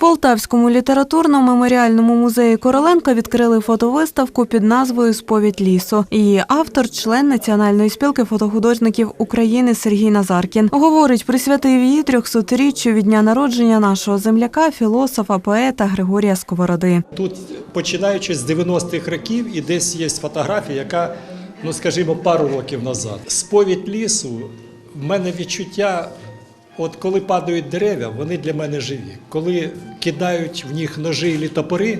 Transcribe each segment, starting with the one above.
Полтавському літературно-меморіальному музеї Короленка відкрили фотовиставку під назвою Сповідь лісу. Її автор, член Національної спілки фотохудожників України Сергій Назаркін. Говорить, присвятив її 300-річчю від дня народження нашого земляка, філософа, поета Григорія Сковороди. Тут, починаючи з 90-х років, і десь є фотографія, яка, ну скажімо, пару років назад. Сповідь лісу, в мене відчуття, от коли падають дерева, вони для мене живі. Коли кидають в них ножі і топори,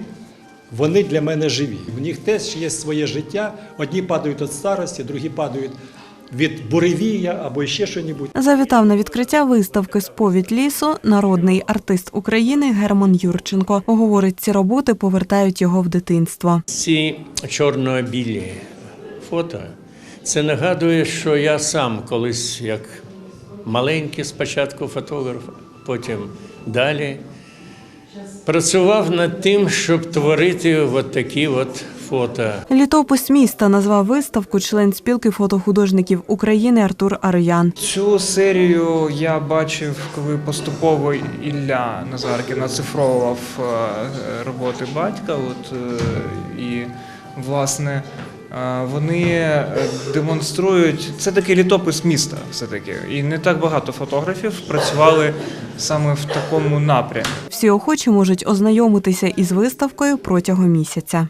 вони для мене живі. В них теж є своє життя. Одні падають від старості, другі падають від буревія або ще щось. Завітав на відкриття виставки Сповідь лісу народний артист України Герман Юрченко. Говорить, ці роботи повертають його в дитинство. Ці чорно-білі фото це нагадує, що я сам колись як маленький спочатку фотограф, потім далі працював над тим, щоб творити от такі от фото. Літопис міста назвав виставку член спілки фотохудожників України Артур Ароян. Цю серію я бачив, коли поступово Ілля Назаркін оцифровував е, роботи батька. От, е, і, власне, вони е, демонструють це такий літопис міста, все-таки. І не так багато фотографів працювали саме в такому напрямі. Всі охочі можуть ознайомитися із виставкою протягом місяця.